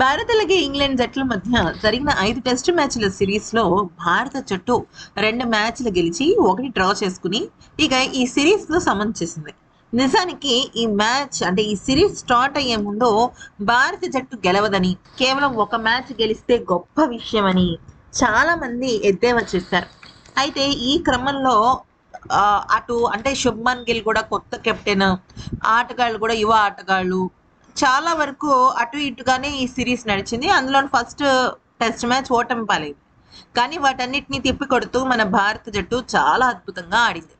భారత్ అలాగే ఇంగ్లాండ్ జట్ల మధ్య జరిగిన ఐదు టెస్ట్ మ్యాచ్ల సిరీస్లో భారత జట్టు రెండు మ్యాచ్లు గెలిచి ఒకటి డ్రా చేసుకుని ఇక ఈ సిరీస్లో సమన్ చేసింది. నిజానికి ఈ మ్యాచ్ అంటే ఈ సిరీస్ స్టార్ట్ అయ్యే ముందు భారత జట్టు గెలవదని కేవలం ఒక మ్యాచ్ గెలిస్తే గొప్ప విషయమని చాలా మంది ఎద్దేవా చేశారు. అయితే ఈ క్రమంలో అటు అంటే శుభ్మన్ గిల్ కూడా కొత్త కెప్టెన్ ఆటగాళ్ళు కూడా యువ ఆటగాళ్ళు చాలా వరకు అటు ఇటుగానే ఈ సిరీస్ నడిచింది. అందులో ఫస్ట్ టెస్ట్ మ్యాచ్ ఓటమి పాలేదు. కానీ వాటన్నిటిని తిప్పి కొడుతూ మన భారత జట్టు చాలా అద్భుతంగా ఆడింది.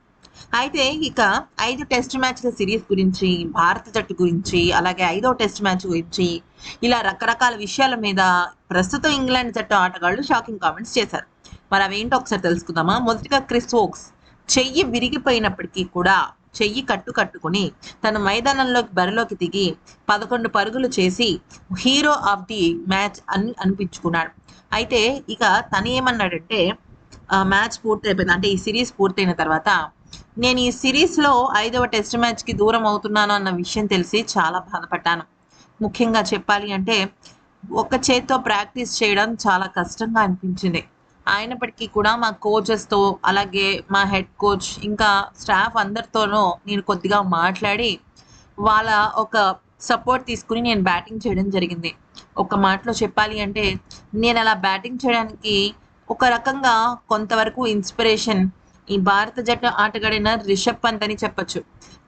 అయితే ఇక ఐదు టెస్ట్ మ్యాచ్ల సిరీస్ గురించి భారత జట్టు గురించి అలాగే ఐదో టెస్ట్ మ్యాచ్ గురించి ఇలా రకరకాల విషయాల మీద ప్రస్తుతం ఇంగ్లాండ్ జట్టు ఆటగాళ్ళు షాకింగ్ కామెంట్స్ చేశారు. మరి అవేంటో ఒకసారి తెలుసుకుందామా? మొదటిగా క్రిస్ వోక్స్ చెయ్యి విరిగిపోయినప్పటికీ కూడా చెయ్యి కట్టు కట్టుకుని తన మైదానంలోకి బరిలోకి దిగి పదకొండు పరుగులు చేసి హీరో ఆఫ్ ది మ్యాచ్ అని అనిపించుకున్నాడు. అయితే ఇక తను ఏమన్నాడంటే మ్యాచ్ పూర్తయిపోయింది. అంటే ఈ సిరీస్ పూర్తయిన తర్వాత నేను ఈ సిరీస్లో ఐదవ టెస్ట్ మ్యాచ్కి దూరం అవుతున్నాను అన్న విషయం తెలిసి చాలా బాధపడ్డాను. ముఖ్యంగా చెప్పాలి అంటే ఒక చేత్తో ప్రాక్టీస్ చేయడం చాలా కష్టంగా అనిపించింది. అయినప్పటికీ కూడా మా కోచెస్తో అలాగే మా హెడ్ కోచ్ ఇంకా స్టాఫ్ అందరితోనూ నేను కొద్దిగా మాట్లాడి వాళ్ళ ఒక సపోర్ట్ తీసుకుని నేను బ్యాటింగ్ చేయడం జరిగింది. ఒక మాటలో చెప్పాలి అంటే నేను అలా బ్యాటింగ్ చేయడానికి ఒక రకంగా కొంతవరకు ఇన్స్పిరేషన్ ఈ భారత జట్టు ఆటగాడైన రిషబ్ పంత్ అని చెప్పొచ్చు.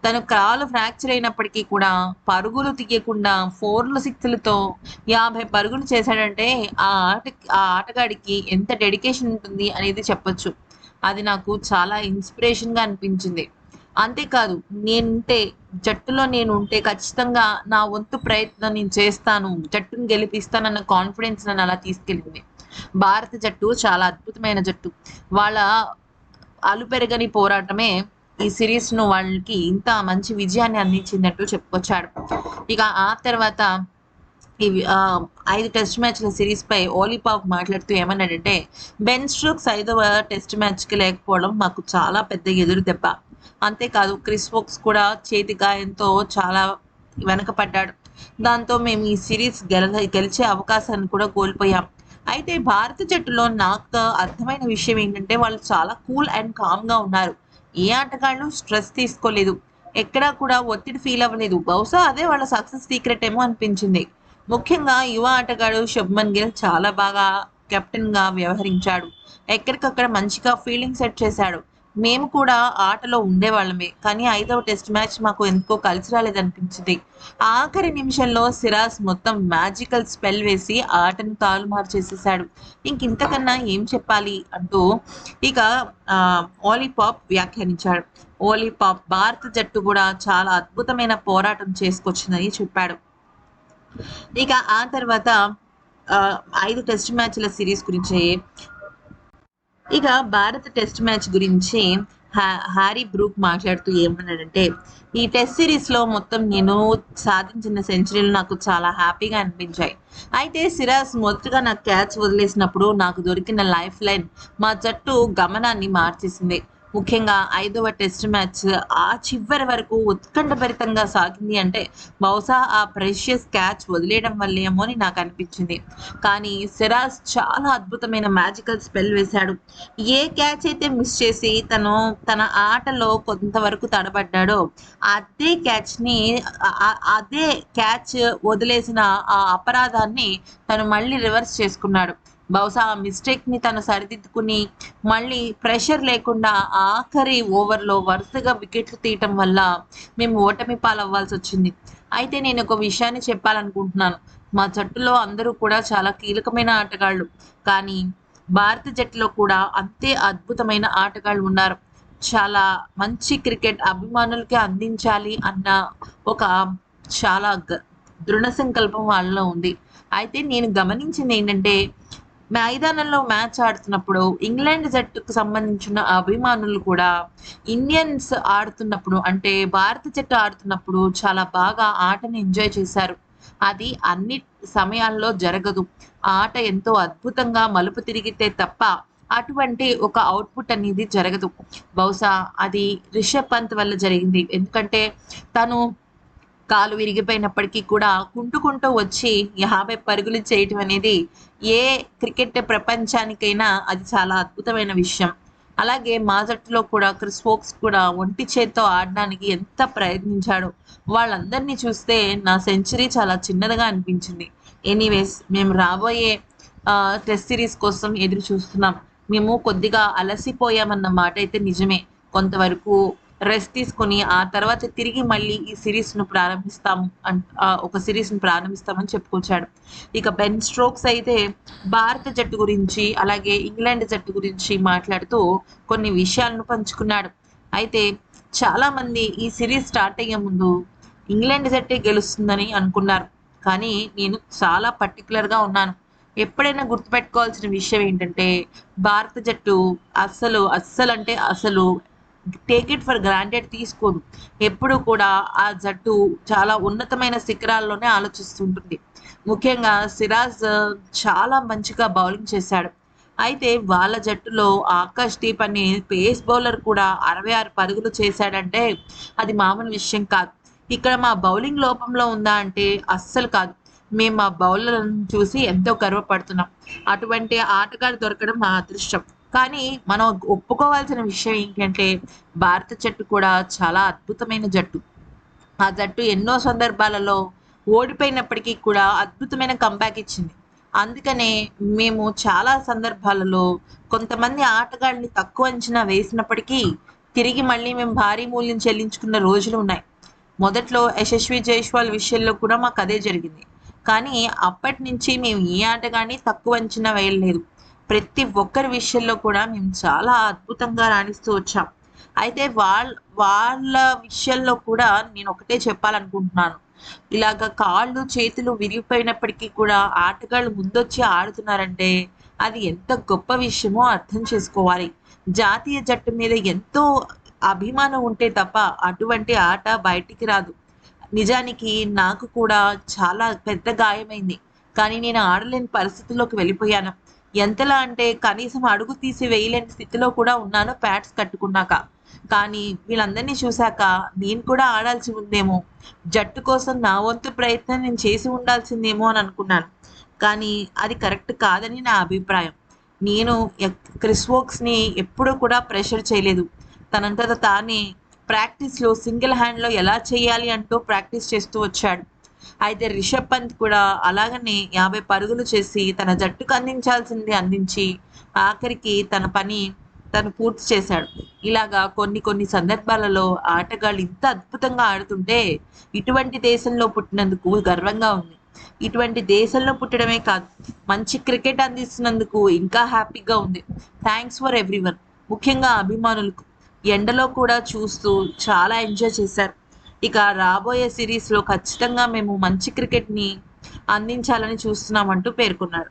తను కాలు ఫ్రాక్చర్ అయినప్పటికీ కూడా పరుగులు తీయకుండా ఫోర్లు సిక్స్లతో యాభై పరుగులు చేశాడంటే ఆ ఆట ఆ ఆటగాడికి ఎంత డెడికేషన్ ఉంటుంది అనేది చెప్పొచ్చు. అది నాకు చాలా ఇన్స్పిరేషన్గా అనిపించింది. అంతేకాదు నేనుంటే జట్టులో నేను ఉంటే ఖచ్చితంగా నా వంతు ప్రయత్నం నేను చేస్తాను జట్టును గెలిపిస్తానన్న కాన్ఫిడెన్స్ నన్ను అలా తీసుకెళ్ళింది. భారత జట్టు చాలా అద్భుతమైన జట్టు. వాళ్ళ అలుపెరగని పోరాటమే ఈ సిరీస్ను వాళ్ళకి ఇంత మంచి విజయాన్ని అందించిందంటూ చెప్పుకొచ్చాడు. ఇక ఆ తర్వాత ఈ ఐదు టెస్ట్ మ్యాచ్ల సిరీస్ పై ఓలీపాప్ మాట్లాడుతూ ఏమన్నాడంటే బెన్ స్ట్రోక్స్ ఐదవ టెస్ట్ మ్యాచ్కి లేకపోవడం మాకు చాలా పెద్ద ఎదురు దెబ్బ. అంతేకాదు క్రిస్ వోక్స్ కూడా చేతి గాయంతో చాలా వెనకపడ్డాడు. దాంతో మేము ఈ సిరీస్ గెల గెలిచే అవకాశాన్ని కూడా కోల్పోయాం. అయితే భారత జట్టులో నాకు అర్థమైన విషయం ఏంటంటే వాళ్ళు చాలా కూల్ అండ్ కామ్గా ఉన్నారు. ఏ ఆటగాళ్ళు స్ట్రెస్ తీసుకోలేదు. ఎక్కడా కూడా ఒత్తిడి ఫీల్ అవ్వలేదు. బహుశా అదే వాళ్ళ సక్సెస్ సీక్రెట్ ఏమో అనిపించింది. ముఖ్యంగా యువ ఆటగాడు శుభ్మన్ గిల్ చాలా బాగా కెప్టెన్గా వ్యవహరించాడు. ఎక్కడికక్కడ మంచిగా ఫీల్డింగ్ సెట్ చేశాడు. మేము కూడా ఆటలో ఉండేవాళ్ళమే. కానీ ఐదవ టెస్ట్ మ్యాచ్ మాకు ఎందుకో కలిసి రాలేదనిపించింది. ఆఖరి నిమిషంలో సిరాజ్ మొత్తం మ్యాజికల్ స్పెల్ వేసి ఆటను తారుమారు చేసేసాడు ఇంక ఇంతకన్నా ఏం చెప్పాలి అంటూ ఇక ఓలీపాప్ వ్యాఖ్యానించాడు. ఓలీపాప్ భారత జట్టు కూడా చాలా అద్భుతమైన పోరాటం చేసుకొచ్చిందని చెప్పాడు. ఇక ఆ తర్వాత ఐదు టెస్ట్ మ్యాచ్ల సిరీస్ గురించి ఇక భారత టెస్ట్ మ్యాచ్ గురించి హ్యా- హ్యారీ బ్రూక్ మాట్లాడుతూ ఏమన్నాడంటే ఈ టెస్ట్ సిరీస్లో మొత్తం నేను సాధించిన సెంచరీలు నాకు చాలా హ్యాపీగా అనిపించాయి. అయితే సిరాజ్ మొదటగా నాకు క్యాచ్ వదిలేసినప్పుడు నాకు దొరికిన లైఫ్ లైన్ మా జట్టు గమనాన్ని మార్చేసింది. ముఖ్యంగా ఐదవ టెస్ట్ మ్యాచ్ ఆ చివరి వరకు ఉత్కంఠభరితంగా సాగింది అంటే బహుశా ఆ ప్రెషియస్ క్యాచ్ వదిలేయడం వల్లేమో అని నాకు అనిపించింది. కానీ సిరాజ్ చాలా అద్భుతమైన మ్యాజికల్ స్పెల్ వేశాడు. ఏ క్యాచ్ అయితే మిస్ చేసి తను తన ఆటలో కొంతవరకు తడబడ్డాడో అదే క్యాచ్ని అదే క్యాచ్ వదిలేసిన ఆ అపరాధాన్ని తను మళ్ళీ రివర్స్ చేసుకున్నాడు. బహుశా ఆ మిస్టేక్ని తను సరిదిద్దుకుని మళ్ళీ ప్రెషర్ లేకుండా ఆఖరి ఓవర్లో వరుసగా వికెట్లు తీయటం వల్ల మేము ఓటమి పాలవ్వాల్సి వచ్చింది. అయితే నేను ఒక విషయాన్ని చెప్పాలనుకుంటున్నాను. మా జట్టులో అందరూ కూడా చాలా కీలకమైన ఆటగాళ్ళు. కానీ భారత జట్టులో కూడా అంతే అద్భుతమైన ఆటగాళ్ళు ఉన్నారు. చాలా మంచి క్రికెట్ అభిమానులకి అందించాలి అన్న ఒక చాలా దృఢ సంకల్పం వాళ్ళలో ఉంది. అయితే నేను గమనించింది ఏంటంటే మైదానంలో మ్యాచ్ ఆడుతున్నప్పుడు ఇంగ్లాండ్ జట్టుకు సంబంధించిన అభిమానులు కూడా ఇండియన్స్ ఆడుతున్నప్పుడు అంటే భారత జట్టు ఆడుతున్నప్పుడు చాలా బాగా ఆటను ఎంజాయ్ చేశారు. అది అన్ని సమయాల్లో జరగదు. ఆట ఎంతో అద్భుతంగా మలుపు తిరిగితే తప్ప అటువంటి ఒక అవుట్పుట్ అనేది జరగదు. బహుశా అది రిషబ్ పంత్ వల్ల జరిగింది. ఎందుకంటే తను కాలు విరిగిపోయినప్పటికీ కూడా కుంటుకుంటూ వచ్చి యాభై పరుగులు చేయటం అనేది ఏ క్రికెట్ ప్రపంచానికైనా అది చాలా అద్భుతమైన విషయం. అలాగే మా జట్టులో కూడా క్రిస్ వోక్స్ కూడా ఒంటి చేత్తో ఆడడానికి ఎంత ప్రయత్నించాడో వాళ్ళందరినీ చూస్తే నా సెంచరీ చాలా చిన్నదిగా అనిపించింది. ఎనీవేస్ మేము రాబోయే టెస్ట్ సిరీస్ కోసం ఎదురు చూస్తున్నాం. మేము కొద్దిగా అలసిపోయామన్న మాట అయితే నిజమే. కొంతవరకు రెస్ట్ తీసుకొని ఆ తర్వాత తిరిగి మళ్ళీ ఈ సిరీస్ను ప్రారంభిస్తాము ఒక సిరీస్ను ప్రారంభిస్తామని చెప్పుకొచ్చాడు. ఇక బెన్ స్ట్రోక్స్ అయితే భారత జట్టు గురించి అలాగే ఇంగ్లాండ్ జట్టు గురించి మాట్లాడుతూ కొన్ని విషయాలను పంచుకున్నాడు. అయితే చాలా మంది ఈ సిరీస్ స్టార్ట్ అయ్యే ముందు ఇంగ్లాండ్ జట్టే గెలుస్తుందని అనుకున్నారు. కానీ నేను చాలా పర్టికులర్గా ఉన్నాను. ఎప్పుడైనా గుర్తుపెట్టుకోవాల్సిన విషయం ఏంటంటే భారత జట్టు అస్సలు అస్సలు అంటే అసలు టేక్ ఇట్ ఫర్ గ్రాంటెడ్ తీసుకోదు ఎప్పుడు కూడా ఆ జట్టు చాలా ఉన్నతమైన శిఖరాల్లోనే ఆలోచిస్తుంటుంది. ముఖ్యంగా సిరాజ్ చాలా మంచిగా బౌలింగ్ చేశాడు. అయితే వాళ్ళ జట్టులో ఆకాష్ దీప్ అనే పేస్ బౌలర్ కూడా అరవై ఆరు పరుగులు చేశాడంటే అది మామూలు విషయం కాదు. ఇక్కడ మా బౌలింగ్ లోపంలో ఉందా అంటే అస్సలు కాదు. మేము మా బౌలర్లను చూసి ఎంతో గర్వపడుతున్నాం. అటువంటి ఆటగాడు దొరకడం మా అదృష్టం. కానీ మనం ఒప్పుకోవాల్సిన విషయం ఏంటంటే భారత జట్టు కూడా చాలా అద్భుతమైన జట్టు. ఆ జట్టు ఎన్నో సందర్భాలలో ఓడిపోయినప్పటికీ కూడా అద్భుతమైన కంబ్యాక్ ఇచ్చింది. అందుకనే మేము చాలా సందర్భాలలో కొంతమంది ఆటగాళ్ళని తక్కువ అంచనా వేసినప్పటికీ తిరిగి మళ్ళీ మేము భారీ మూల్యం చెల్లించుకున్న రోజులు ఉన్నాయి. మొదట్లో యశస్వి జైస్వాల్ విషయంలో కూడా మాకు అదే జరిగింది. కానీ అప్పటి నుంచి మేము ఏ ఆటగాన్ని తక్కువ అంచనా వేయలేదు. ప్రతి ఒక్కరి విషయంలో కూడా మేము చాలా అద్భుతంగా రాణిస్తూ వచ్చాం. అయితే వాళ్ళ వాళ్ళ విషయంలో కూడా నేను ఒకటే చెప్పాలనుకుంటున్నాను. ఇలాగ కాళ్ళు చేతులు విరిగిపోయినప్పటికీ కూడా ఆటగాళ్ళు ముందొచ్చి ఆడుతున్నారంటే అది ఎంత గొప్ప విషయమో అర్థం చేసుకోవాలి. జాతీయ జట్టు మీద ఎంతో అభిమానం ఉంటే తప్ప అటువంటి ఆట బయటికి రాదు. నిజానికి నాకు కూడా చాలా పెద్ద గాయమైంది. కానీ నేను ఆడలేని పరిస్థితుల్లోకి వెళ్ళిపోయాను. ఎంతలా అంటే కనీసం అడుగు తీసి వేయలేని స్థితిలో కూడా ఉన్నాను ప్యాడ్స్ కట్టుకున్నాక. కానీ వీళ్ళందరినీ చూశాక నేను కూడా ఆడాల్సి ఉందేమో. జట్టు కోసం నా వంతు ప్రయత్నం నేను చేసి ఉండాల్సిందేమో అని అనుకున్నాను. కానీ అది కరెక్ట్ కాదని నా అభిప్రాయం. నేను క్రిస్ వోక్స్ని ఎప్పుడూ కూడా ప్రెషర్ చేయలేదు. తనంతట తానే ప్రాక్టీస్లో సింగిల్ హ్యాండ్లో ఎలా చేయాలి అంటూ ప్రాక్టీస్ చేస్తూ వచ్చాడు. అయితే రిషబ్ పంత్ కూడా అలాగనే యాభై పరుగులు చేసి తన జట్టుకు అందించాల్సింది అందించి ఆఖరికి తన పని తను పూర్తి చేశాడు. ఇలాగా కొన్ని కొన్ని సందర్భాలలో ఆటగాళ్ళు ఇంత అద్భుతంగా ఆడుతుంటే ఇటువంటి దేశంలో పుట్టినందుకు గర్వంగా ఉంది. ఇటువంటి దేశంలో పుట్టడమే కాదు మంచి క్రికెట్ అందిస్తున్నందుకు ఇంకా హ్యాపీగా ఉంది. Thanks for everyone. ముఖ్యంగా అభిమానులకు. ఎండలో కూడా చూస్తూ చాలా ఎంజాయ్ చేశారు. ఇక రాబోయే సిరీస్లో ఖచ్చితంగా మేము మంచి క్రికెట్ని అందించాలని చూస్తున్నామంటూ పేర్కొన్నారు.